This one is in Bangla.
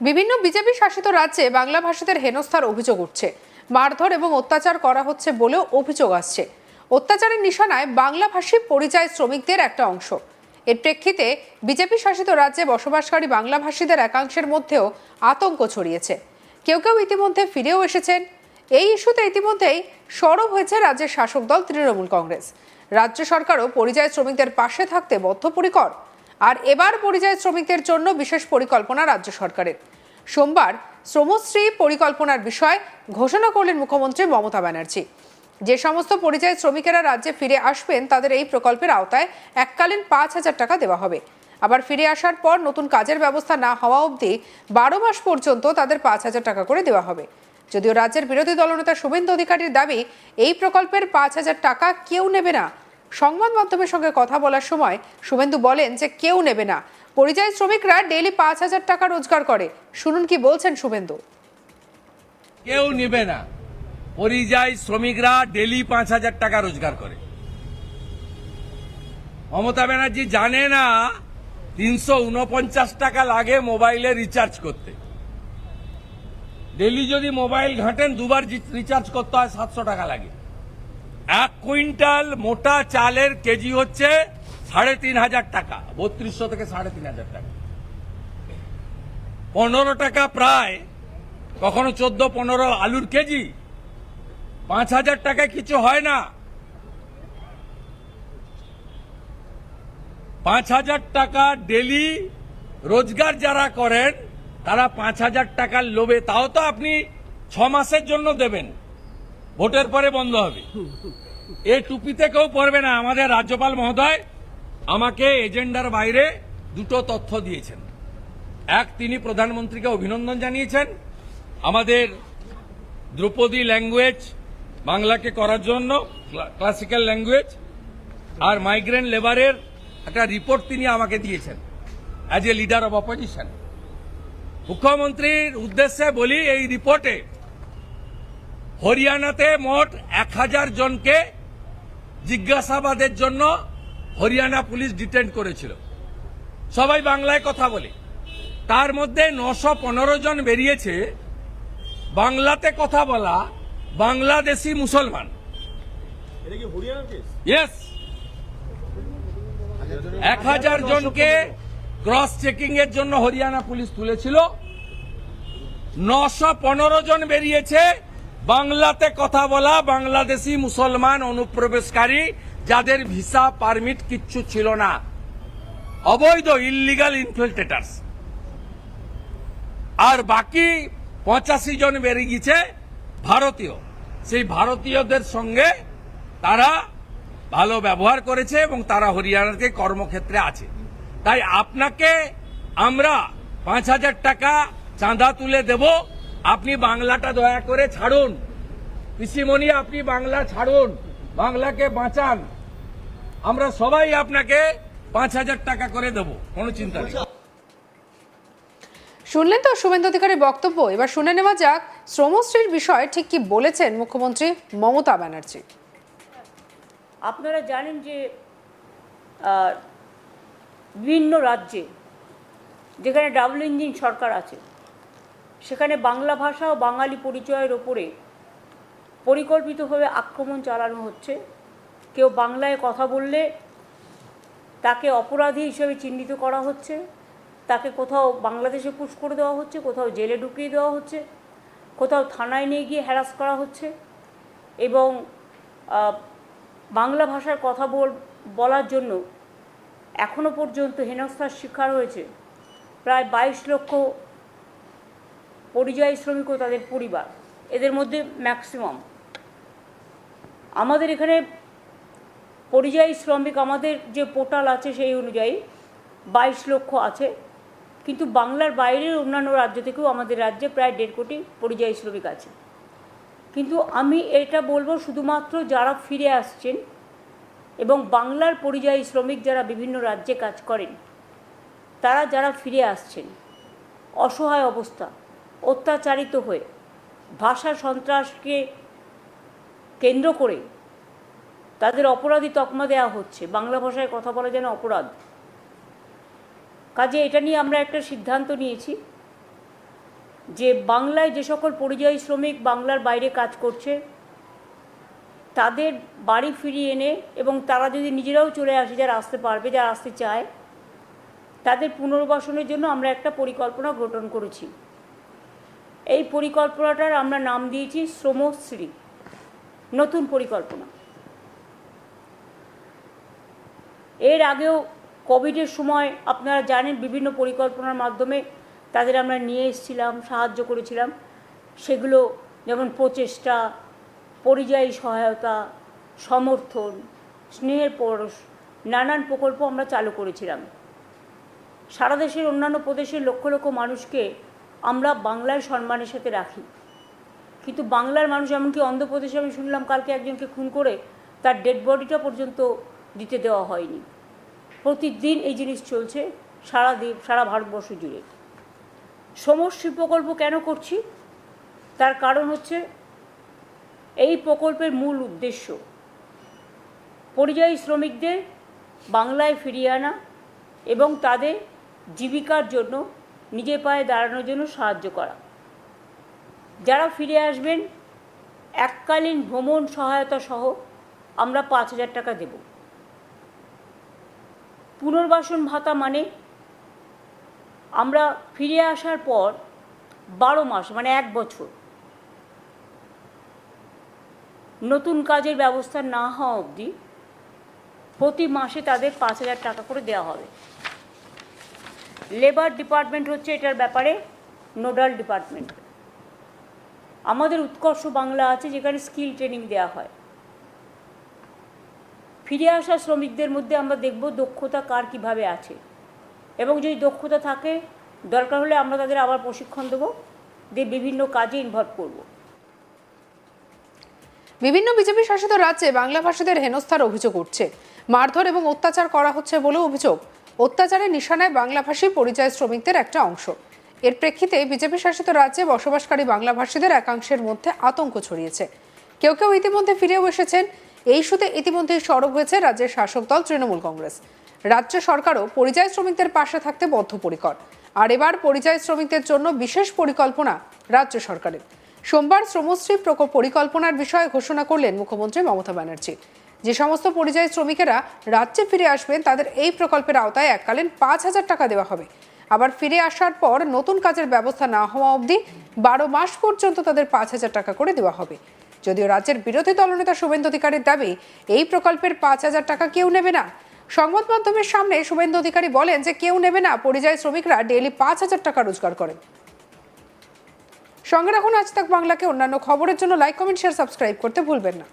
বিভিন্ন বিজেপি শাসিত রাজ্যে বাংলা ভাষীদের হেনস্থার অভিযোগ উঠছে। মারধর এবং অত্যাচার করা হচ্ছে বলেও অভিযোগ আসছে। অত্যাচারের নিশানায় বাংলাভাষী পরিযায়ী শ্রমিকদের একটা অংশ। এর প্রেক্ষিতে বিজেপি শাসিত রাজ্যে বসবাসকারী বাংলাভাষীদের একাংশের মধ্যেও আতঙ্ক ছড়িয়েছে। কেউ কেউ ইতিমধ্যে ফিরেও এসেছেন। এই ইস্যুতে ইতিমধ্যেই সরব হয়েছে রাজ্যের শাসক দল তৃণমূল কংগ্রেস। রাজ্য সরকারও পরিযায়ী শ্রমিকদের পাশে থাকতে বদ্ধপরিকর। আর এবার পরিযায়ী শ্রমিকদের জন্য বিশেষ পরিকল্পনা রাজ্য সরকারের। সোমবার শ্রমশ্রী পরিকল্পনার বিষয় ঘোষণা করলেন মুখ্যমন্ত্রী মমতা ব্যানার্জি। যে সমস্ত পরিযায়ী শ্রমিকেরা রাজ্যে ফিরে আসবেন, তাদের এই প্রকল্পের আওতায় এককালীন পাঁচ হাজার টাকা দেওয়া হবে। আবার ফিরে আসার পর নতুন কাজের ব্যবস্থা না হওয়া অবধি বারো মাস পর্যন্ত তাদের পাঁচ হাজার টাকা করে দেওয়া হবে। যদিও রাজ্যের বিরোধী দলনেতা শুভেন্দু অধিকারীর দাবি, এই প্রকল্পের পাঁচ হাজার টাকা কেউ নেবে না সংবাদ মাধ্যমের সঙ্গে কথা বলার সময় শুভেন্দু বলেন যে কেউ নেবে না। পরিযায়ী শ্রমিকরা ডেইলি পাঁচ হাজার টাকা রোজগার করে। শুনুন কি বলছেন শুভেন্দু। কেউ নেবে না। পরিযায়ী শ্রমিকরা ডেলি পাঁচ হাজার টাকা রোজগার করে। মমতা ব্যানার্জি জানে না তিনশো উনপঞ্চাশ টাকা লাগে মোবাইলে রিচার্জ করতে। ডেলি যদি মোবাইল ঘাঁটেন দুবার রিচার্জ করতে হয় সাতশো টাকা লাগে। এক কুইন্টাল মোটা চালের কেজি হচ্ছে সাড়ে তিন হাজার টাকা, বত্রিশশো থেকে সাড়ে তিন হাজার টাকা। পনেরো টাকা প্রায়, কখনো চোদ্দ, পনেরো আলুর কেজি। পাঁচ হাজার টাকায় কিছু হয় না। পাঁচ হাজার টাকা ডেলি রোজগার যারা করেন, তারা পাঁচ হাজার টাকার লোভে। তাও তো আপনি ছ মাসের জন্য দেবেন। ভোটের পরে বন্ধ হবে। এ টুপিতে কেউ পড়বে না। আমাদের রাজ্যপাল মহোদয় আমাকে এজেন্ডার বাইরে দুটো তথ্য দিয়েছেন। এক, তিনি প্রধানমন্ত্রীকে অভিনন্দন জানিয়েছেন। আমাদের দ্রৌপদী ল্যাঙ্গুয়েজ বাংলাকে করার জন্য ক্লাসিক্যাল ল্যাঙ্গুয়েজ আর মাইগ্রেন্ট লেবারের একটা রিপোর্ট তিনি আমাকে দিয়েছেন as a leader of opposition মুখ্যমন্ত্রীর উদ্দেশ্যে বলি, এই রিপোর্টে হরিয়ানাতে মোট এক হাজার জনকে জিজ্ঞাসাবাদের জন্য হরিয়ানা পুলিশ ডিটেন্ড করেছিল। সবাই বাংলায় কথা বলে। তার মধ্যে নশো পনেরো জন বেরিয়েছে। বাংলাতে কথা বলা বাংলাদেশি মুসলমান। ইয়েস এক হাজার জনকে ক্রস চেকিং এর জন্য হরিয়ানা পুলিশ তুলেছিল। নশো পনেরো জন বেরিয়েছে। বাংলাতে কথা বলা বাংলাদেশি মুসলমান অনুপ্রবেশকারী যাদের ভিসা পারমিট কিচ্ছু ছিল না। অবৈধ ইল্লিগাল ইনফিল্ট্রেটার্স আর বাকি পঁচাশি জন বেরিয়ে গেছে ভারতীয়। সেই ভারতীয়দের সঙ্গে তারা ভালো ব্যবহার করেছে এবং তারা হরিয়ানাতে কর্মক্ষেত্রে আছে। তাই আপনাকে আমরা পাঁচ হাজার টাকা চাঁদা তুলে দেব আপনি বাংলাটা দয়া করে ছাড়ুন। পিসিমণি আপনি বাংলা ছাড়ুন। বাংলাকে বাঁচান। আমরা সবাই আপনাকে পাঁচ হাজার টাকা করে দেব। কোনো চিন্তা নেই। শুনলেন তো শুভেন্দু অধিকারীর বক্তব্য? এবার শুনে নেওয়া যাক শ্রমশ্রীর বিষয়ে ঠিক কি বলেছেন মুখ্যমন্ত্রী মমতা ব্যানার্জি। আপনারা জানেন যে আহ, বিভিন্ন রাজ্যে যেখানে ডাবল ইঞ্জিন সরকার আছে সেখানে বাংলা ভাষা ও বাঙালি পরিচয়ের ওপরে পরিকল্পিতভাবে আক্রমণ চালানো হচ্ছে। কেউ বাংলায় কথা বললে তাকে অপরাধী হিসেবে চিহ্নিত করা হচ্ছে। তাকে কোথাও বাংলাদেশে পুশ করে দেওয়া হচ্ছে, কোথাও জেলে ঢুকিয়ে দেওয়া হচ্ছে, কোথাও থানায় নিয়ে গিয়ে হ্যারাস করা হচ্ছে এবং বাংলা ভাষার কথা বল, বলার জন্য এখনও পর্যন্ত হেনস্থার শিকার হয়েছে। প্রায় বাইশ লক্ষ পরিযায়ী শ্রমিক ও তাদের পরিবার, এদের মধ্যে ম্যাক্সিমাম আমাদের এখানে পরিযায়ী শ্রমিক, আমাদের যে পোর্টাল আছে সেই অনুযায়ী বাইশ লক্ষ আছে। কিন্তু বাংলার বাইরের অন্যান্য রাজ্য থেকেও আমাদের রাজ্যে প্রায় দেড় কোটি পরিযায়ী শ্রমিক আছে। কিন্তু আমি এটা বলব শুধুমাত্র যারা ফিরে আসছেন এবং বাংলার পরিযায়ী শ্রমিক যারা বিভিন্ন রাজ্যে কাজ করেন, তারা যারা ফিরে আসছেন, অসহায় অবস্থা। অত্যাচারিত হয়ে ভাষা সন্ত্রাসকে কেন্দ্র করে তাদের অপরাধী তকমা দেওয়া হচ্ছে। বাংলা ভাষায় কথা বলা যেন অপরাধ। কাজে এটা নিয়ে আমরা একটা সিদ্ধান্ত নিয়েছি যে বাংলায় যে সকল পরিযায়ী শ্রমিক বাংলার বাইরে কাজ করছে, তাদের বাড়ি ফিরিয়ে এনে এবং তারা যদি নিজেরাও চলে আসে, যারা আসতে পারবে, যারা আসতে চায়, তাদের পুনর্বাসনের জন্য আমরা একটা পরিকল্পনা গঠন করেছি। এই পরিকল্পনাটার আমরা নাম দিয়েছি শ্রমশ্রী। নতুন পরিকল্পনা। এর আগেও কোভিডের সময় আপনারা জানেন বিভিন্ন পরিকল্পনার মাধ্যমে তাদের আমরা নিয়ে এসেছিলাম, সাহায্য করেছিলাম। সেগুলো যেমন প্রচেষ্টা, পরিযায়ী সহায়তা, সমর্থন, স্নেহের পরশ, নানান প্রকল্প আমরা চালু করেছিলাম। সারা দেশের অন্যান্য প্রদেশের লক্ষ লক্ষ মানুষকে আমরা বাংলায় সম্মানের সাথে রাখি। কিন্তু বাংলার মানুষ এমনকি অন্ধ্রপ্রদেশে আমি শুনলাম কালকে একজনকে খুন করে তার ডেড বডিটা পর্যন্ত দিতে দেওয়া হয়নি। প্রতিদিন এই জিনিস চলছে সারা দ্বীপ সারা ভারতবর্ষ জুড়ে। সমষ্টি প্রকল্প কেন করছি? তার কারণ হচ্ছে এই প্রকল্পের মূল উদ্দেশ্য। পরিযায়ী শ্রমিকদের বাংলায় ফিরিয়ে আনা এবং তাদের জীবিকার জন্য নিজের পায়ে দাঁড়ানোর জন্য সাহায্য করা। যারা ফিরে আসবেন, এককালীন ভ্রমণ সহায়তা সহ আমরা পাঁচ হাজার টাকা দেব। পুনর্বাসন ভাতা মানে আমরা ফিরে আসার পর বারো মাস মানে এক বছর নতুন কাজের ব্যবস্থা না হওয়া অবধি প্রতি মাসে তাদের পাঁচ হাজার টাকা করে দেওয়া হবে। লেবার ডিপার্টমেন্ট হচ্ছে এটার ব্যাপারে নোডাল ডিপার্টমেন্ট আমাদের উৎকর্ষ বাংলা আছে যেখানে স্কিল ট্রেনিং দেওয়া হয়। ফিরে আসা শ্রমিকদের মধ্যে আমরা দেখব দক্ষতা কার কীভাবে আছে। এবং যদি দক্ষতা থাকে, দরকার হলে আমরা তাদের আবার প্রশিক্ষণ দেবো, দিয়ে বিভিন্ন কাজে ইনভলভ করব। বিভিন্ন বিজেপি শাসিত রাজ্যে বাংলা ভাষীদের হেনস্থার অভিযোগ উঠছে। মারধর এবং অত্যাচার করা হচ্ছে বলেও অভিযোগ। অত্যাচারের নিশানায় বাংলাভাষী পরিযায়ী শ্রমিকদের একটা অংশ। এর প্রেক্ষিতে বিজেপি শাসিত রাজ্যে বসবাসকারী বাংলাভাষীদের একাংশের মধ্যে আতঙ্ক ছড়িয়েছে। কেউ কেউ ইতিমধ্যে ফিরেও এসেছেন। এই ইস্যুতে ইতিমধ্যেই সরব হয়েছে রাজ্যের শাসক দল তৃণমূল কংগ্রেস। রাজ্য সরকারও পরিযায়ী শ্রমিকদের পাশে থাকতে বদ্ধপরিকর। আর এবার পরিযায়ী শ্রমিকদের জন্য বিশেষ পরিকল্পনা রাজ্য সরকারের। সোমবার শ্রমশ্রী প্রকল্প পরিকল্পনার বিষয়ে ঘোষণা করলেন মুখ্যমন্ত্রী মমতা ব্যানার্জি। যে সমস্ত পরিযায়ী শ্রমিকেরা রাজ্যে ফিরে আসবেন, তাদের এই প্রকল্পের আওতায় এককালীন পাঁচ হাজার টাকা দেওয়া হবে। আবার ফিরে আসার পর নতুন কাজের ব্যবস্থা না হওয়া অবধি বারো মাস পর্যন্ত তাদের পাঁচ হাজার টাকা করে দেওয়া হবে। যদিও রাজ্যের বিরোধী দলনেতা শুভেন্দু অধিকারীর দাবি, এই প্রকল্পের পাঁচ হাজার টাকা কেউ নেবে না। সংবাদ মাধ্যমের সামনে শুভেন্দু অধিকারী বলেন যে, কেউ নেবে না, পরিযায়ী শ্রমিকরা ডেইলি পাঁচ হাজার টাকা রোজগার করেন। সঙ্গে রাখুন আজ তাক বাংলাকে। অন্যান্য খবরের জন্য লাইক, কমেন্ট, শেয়ার, সাবস্ক্রাইব করতে ভুলবেন না।